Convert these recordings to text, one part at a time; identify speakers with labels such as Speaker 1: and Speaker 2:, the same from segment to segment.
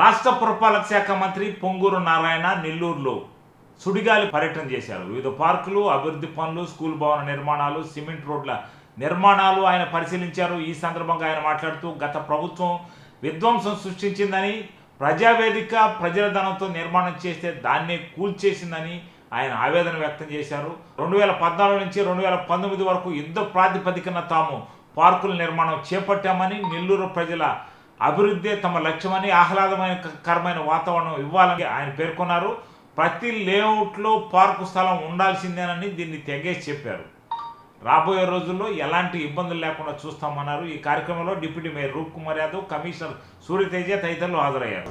Speaker 1: రాష్ట్ర పురపాలక శాఖ మంత్రి పొంగూరు నారాయణ నెల్లూరులో సుడిగాలి పర్యటన చేశారు. వివిధ పార్కులు అభివృద్ధి పనులు స్కూల్ భవన నిర్మాణాలు సిమెంట్ రోడ్ల నిర్మాణాలు ఆయన పరిశీలించారు. ఈ సందర్భంగా ఆయన మాట్లాడుతూ గత ప్రభుత్వం విధ్వంసం సృష్టించిందని ప్రజావేదిక ప్రజల ధనంతో నిర్మాణం చేస్తే దాన్నే కూల్చేసిందని ఆయన ఆవేదన వ్యక్తం చేశారు. రెండు వేల పద్నాలుగు నుంచి రెండు వేల పంతొమ్మిది వరకు యుద్ధ ప్రాతిపదికన తాము పార్కుల నిర్మాణం చేపట్టామని నెల్లూరు ప్రజల అభివృద్ధి తమ లక్ష్యమని ఆహ్లాదమైన కరమైన వాతావరణం ఇవ్వాలని ఆయన పేర్కొన్నారు. ప్రతి లేఅవుట్లో పార్కు స్థలం ఉండాల్సిందేనని దీన్ని తెగేసి చెప్పారు. రాబోయే రోజుల్లో ఎలాంటి ఇబ్బందులు లేకుండా చూస్తామన్నారు. ఈ కార్యక్రమంలో deputy mayor Roop Kumar Yadav commissioner Suryateja తదితరులు హాజరయ్యారు.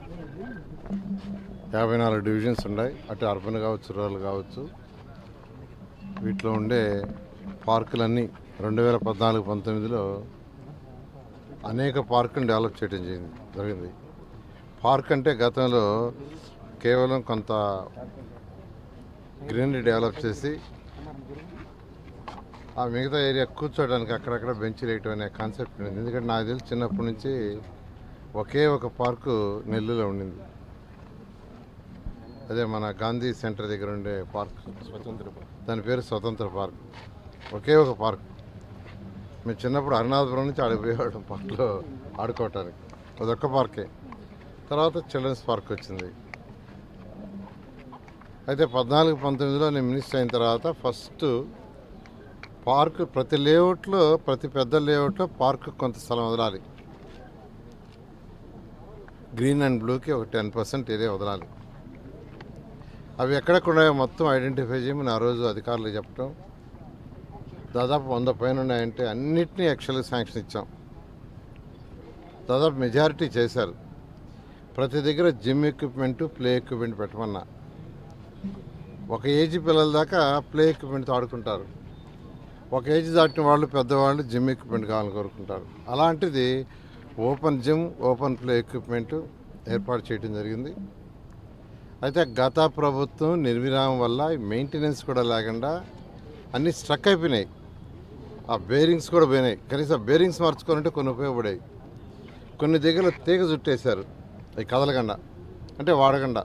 Speaker 2: యాభై నాలుగు డివిజన్స్ ఉన్నాయి. అటు అర్బన్ కావచ్చు రూరల్ కావచ్చు. వీటిలో ఉండే పార్కులన్నీ రెండు వేల పద్నాలుగు పంతొమ్మిదిలో అనేక పార్కులు డెవలప్ చేయడం జరిగింది జరిగింది. పార్క్ అంటే గతంలో కేవలం కొంత గ్రీనరీ డెవలప్ చేసి ఆ మిగతా ఏరియా కూర్చోడానికి అక్కడక్కడ బెంచ్ వేయటం అనే కాన్సెప్ట్ ఉంది ఎందుకంటే నాకు తెలిసి చిన్నప్పటి నుంచి ఒకే ఒక పార్కు నెల్లూరులో ఉండింది. అదే మన గాంధీ సెంటర్ దగ్గర ఉండే పార్క్. స్వతంత్ర దాని పేరు స్వతంత్ర పార్క్. ఒకే ఒక పార్క్. మేము చిన్నప్పుడు అరుణాధపురం నుంచి ఆడిపోయేవాళ్ళం పార్క్లో ఆడుకోవటానికి. అదొక్క పార్కే. తర్వాత చిల్డ్రన్స్ పార్క్ వచ్చింది. అయితే పద్నాలుగు పంతొమ్మిదిలో నేను మినిస్టర్ అయిన తర్వాత ఫస్ట్ పార్క్ ప్రతి లేఅవుట్లో ప్రతి పెద్ద లేఅవుట్లో పార్క్ కొంత స్థలం వదలాలి. గ్రీన్ అండ్ బ్లూకి ఒక టెన్ పర్సెంట్ ఏరియా వదలాలి. అవి ఎక్కడెక్కడున్నాయో మొత్తం ఐడెంటిఫై చేయమని ఆ రోజు అధికారులు చెప్పడం దాదాపు వంద పైన ఉన్నాయంటే అన్నిటినీ యాక్చువల్గా శాంక్షన్ ఇచ్చాం. దాదాపు మెజారిటీ చేశారు. ప్రతి దగ్గర జిమ్ ఎక్విప్మెంట్ ప్లే ఎక్విప్మెంట్ పెట్టమన్నా. ఒక ఏజ్ పిల్లల దాకా ప్లే ఎక్విప్మెంట్తో ఆడుకుంటారు. ఒక ఏజ్ దాటిన వాళ్ళు పెద్దవాళ్ళు జిమ్ ఎక్విప్మెంట్ కావాలని కోరుకుంటారు. అలాంటిది open gym open play equipment ఏర్పాటు చేయడం జరిగింది. అయితే గత ప్రభుత్వం నిర్విరామం వల్ల మెయింటెనెన్స్ కూడా లేకుండా అన్నీ స్ట్రక్ అయిపోయినాయి. ఆ బేరింగ్స్ కూడా పోయినాయి. కనీసం బేరింగ్స్ మార్చుకోవాలంటే కొన్ని ఉపయోగపడాయి. కొన్ని దగ్గర తీగ చుట్టేశారు. అవి కదలకుండా అంటే వాడకుండా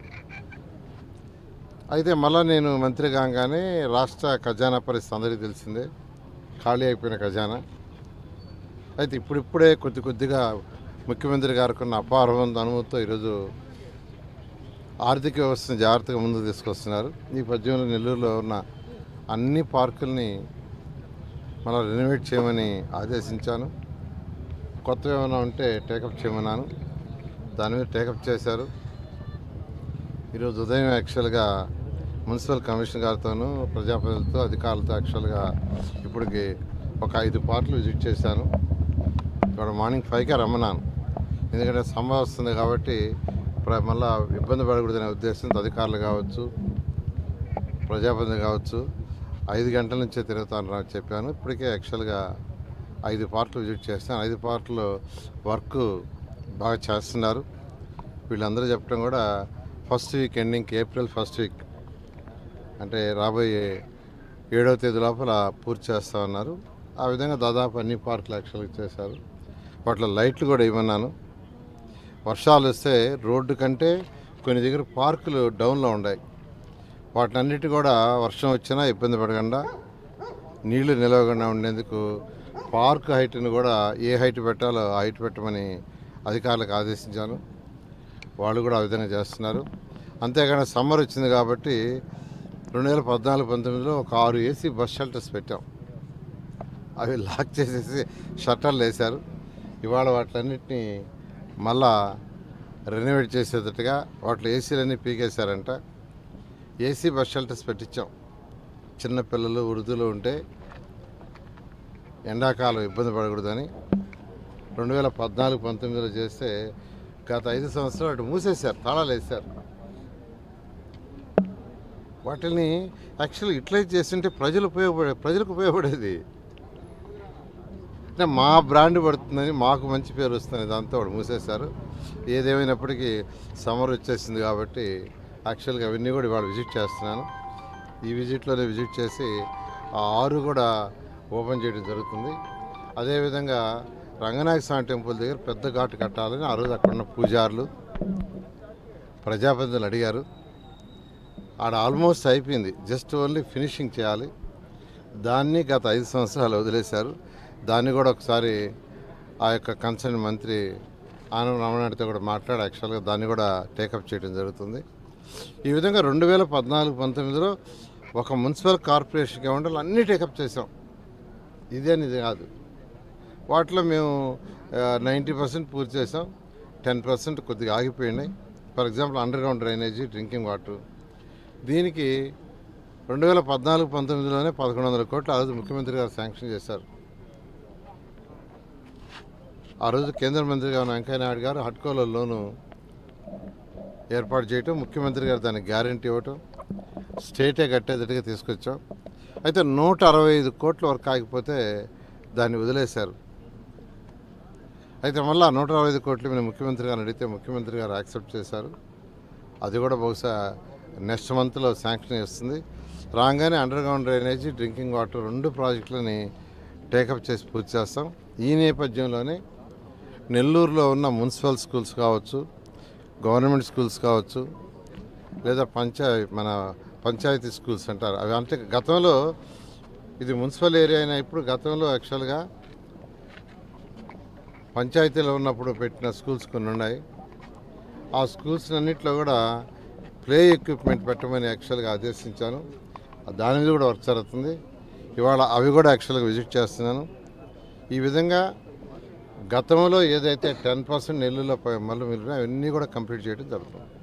Speaker 2: అయితే మళ్ళీ నేను మంత్రి కాగానే రాష్ట్ర ఖజానా పరిస్థితి అందరికీ తెలిసిందే. ఖాళీ అయిపోయిన ఖజానా. అయితే ఇప్పుడిప్పుడే కొద్ది కొద్దిగా ముఖ్యమంత్రి గారికి ఉన్న అపారమైన అనుమతితో ఈరోజు ఆర్థిక వ్యవస్థను జాగ్రత్తగా ముందుకు తీసుకొస్తున్నారు. ఈ పద్యంలో నెల్లూరులో ఉన్న అన్ని పార్కుల్ని మనం రెనోవేట్ చేయమని ఆదేశించాను. కొత్త ఏమైనా ఉంటే టేకప్ చేయమన్నాను. దాని మీద టేకప్ చేశారు. ఈరోజు ఉదయం యాక్చువల్గా మున్సిపల్ కమిషనర్ గారితోనూ ప్రజాప్రతినిధులతో అధికారులతో యాక్చువల్గా ఇప్పటికి ఒక ఐదు పార్ట్లు విజిట్ చేశాను. ఇవాళ మార్నింగ్ ఫైవ్కే రమ్మన్నాను. ఎందుకంటే సమ్మర్ వస్తుంది కాబట్టి ప్ర- మళ్ళా ఇబ్బంది పడకూడదనే ఉద్దేశంతో అధికారులు కావచ్చు ప్రజాప్రతినిధి కావచ్చు ఐదు గంటల నుంచే తిరుగుతాను అని చెప్పాను. ఇప్పటికే యాక్చువల్గా ఐదు పార్ట్లు విజిట్ చేస్తాను. ఐదు పార్ట్లు వర్క్ బాగా చేస్తున్నారు. వీళ్ళందరూ చెప్పడం కూడా first week ending April first week. అంటే రాబోయే ఏడవ తేదీ లోపల పూర్తి చేస్తా ఉన్నారు. ఆ విధంగా దాదాపు అన్ని పార్ట్లు యాక్చువల్గా చేశారు. వాటిలో లైట్లు కూడా ఇవ్వన్నాను వర్షాలు వస్తే రోడ్డు కంటే కొన్ని దగ్గర పార్కులు డౌన్లో ఉన్నాయి వాటినన్నిటి కూడా వర్షం వచ్చినా ఇబ్బంది పడకుండా నీళ్ళు నిలవకుండా ఉండేందుకు పార్క్ హైట్ని కూడా ఏ హైట్ పెట్టాలో ఆ హైట్ పెట్టమని అధికారులకు ఆదేశించాను. వాళ్ళు కూడా ఆ విధంగా చేస్తున్నారు. అంతేకాని సమ్మర్ వచ్చింది కాబట్టి రెండు వేల పద్నాలుగు పంతొమ్మిదిలో ఒక ఆరు ఏసీ బస్ షెల్టర్స్ పెట్టాం. అవి లాక్ చేసేసి షట్టర్లు వేశారు. ఇవాళ వాటిలన్నిటినీ మళ్ళా రెనోవేట్ చేసేటట్టుగా వాటిలో ఏసీలన్నీ పీకేశారంట. ఏసీ బస్ షెల్టర్స్ పెట్టించాం. చిన్నపిల్లలు వృద్ధులు ఉంటే ఎండాకాలం ఇబ్బంది పడకూడదని రెండు వేల పద్నాలుగు పంతొమ్మిదిలో చేస్తే గత ఐదు సంవత్సరాలు అటు మూసేశారు తాళాలు వేశారు. వాటిని యాక్చువల్లీ యూటిలైజ్ చేస్తుంటే ప్రజలు ఉపయోగపడే ప్రజలకు ఉపయోగపడేది అంటే మా బ్రాండ్ పడుతుందని మాకు మంచి పేరు వస్తుంది దాంతో వాడు మూసేశారు. ఏదేమైనప్పటికీ సమ్మర్ వచ్చేసింది కాబట్టి యాక్చువల్గా అవన్నీ కూడా ఇవాళ విజిట్ చేస్తున్నాను. ఈ విజిట్లోనే విజిట్ చేసి ఆ ఆరు కూడా ఓపెన్ చేయడం జరుగుతుంది. అదేవిధంగా రంగనాయక స్వామి టెంపుల్ దగ్గర పెద్ద ఘాటు కట్టాలని ఆ రోజు అక్కడ ఉన్న పూజారులు ప్రజాప్రతినిధులు అడిగారు. ఆడ ఆల్మోస్ట్ అయిపోయింది. జస్ట్ ఓన్లీ ఫినిషింగ్ చేయాలి. దాన్ని గత ఐదు సంవత్సరాలు వదిలేశారు. దాన్ని కూడా ఒకసారి ఆ యొక్క కన్సర్న్ మంత్రి ఆనంద రమణాడితో కూడా మాట్లాడి యాక్చువల్గా దాన్ని కూడా టేకప్ చేయడం జరుగుతుంది. ఈ విధంగా రెండు వేల పద్నాలుగు పంతొమ్మిదిలో ఒక మున్సిపల్ కార్పొరేషన్ ఉండాలి అన్నీ టేకప్ చేసాం ఇదే ఇది కాదు. వాటిలో మేము నైంటీ పర్సెంట్ పూర్తి చేసాం టెన్ పర్సెంట్ కొద్దిగా ఆగిపోయినాయి. For example underground drainage drinking water. దీనికి రెండు వేల పద్నాలుగు పంతొమ్మిదిలోనే పదకొండు వందల కోట్లు ఆ రోజు ముఖ్యమంత్రి గారు శాంక్షన్ చేశారు. ఆ రోజు కేంద్ర మంత్రిగా ఉన్న వెంకయ్య నాయుడు గారు హట్కోలో లోను ఏర్పాటు చేయటం ముఖ్యమంత్రి గారు దానికి గ్యారంటీ ఇవ్వటం స్టేటే కట్టేటట్టుగా తీసుకొచ్చాం. అయితే నూట అరవై ఐదు కోట్ల వరకు ఆగిపోతే దాన్ని వదిలేశారు. అయితే మళ్ళీ నూట అరవై ఐదు కోట్లు మేము ముఖ్యమంత్రి గారిని అడిగితే ముఖ్యమంత్రి గారు యాక్సెప్ట్ చేశారు. అది కూడా బహుశా నెక్స్ట్ మంత్లో శాంక్షన్ చేస్తుంది. రాగానే underground drainage drinking water రెండు ప్రాజెక్టులని టేకప్ చేసి పూర్తి చేస్తాం. ఈ నేపథ్యంలోనే నెల్లూరులో ఉన్న మున్సిపల్ స్కూల్స్ కావచ్చు గవర్నమెంట్ స్కూల్స్ కావచ్చు లేదా పంచాయ మన పంచాయతీ స్కూల్స్ అంటారు. అవి అంటే గతంలో ఇది మున్సిపల్ ఏరియా అయినా ఇప్పుడు గతంలో యాక్చువల్గా పంచాయతీలో ఉన్నప్పుడు పెట్టిన స్కూల్స్ కొన్ని ఉన్నాయి. ఆ స్కూల్స్ అన్నింటిలో కూడా ప్లే ఎక్విప్మెంట్ పెట్టమని యాక్చువల్గా ఆదేశించాను. దాని మీద కూడా వర్క్ జరుగుతుంది. ఇవాళ అవి కూడా యాక్చువల్గా విజిట్ చేస్తున్నాను. ఈ విధంగా గతంలో ఏదైతే టెన్ పర్సెంట్ నెల్లూరులో మళ్ళీ మీరు అవన్నీ కూడా కంప్లీట్ చేయడం జరుగుతుంది.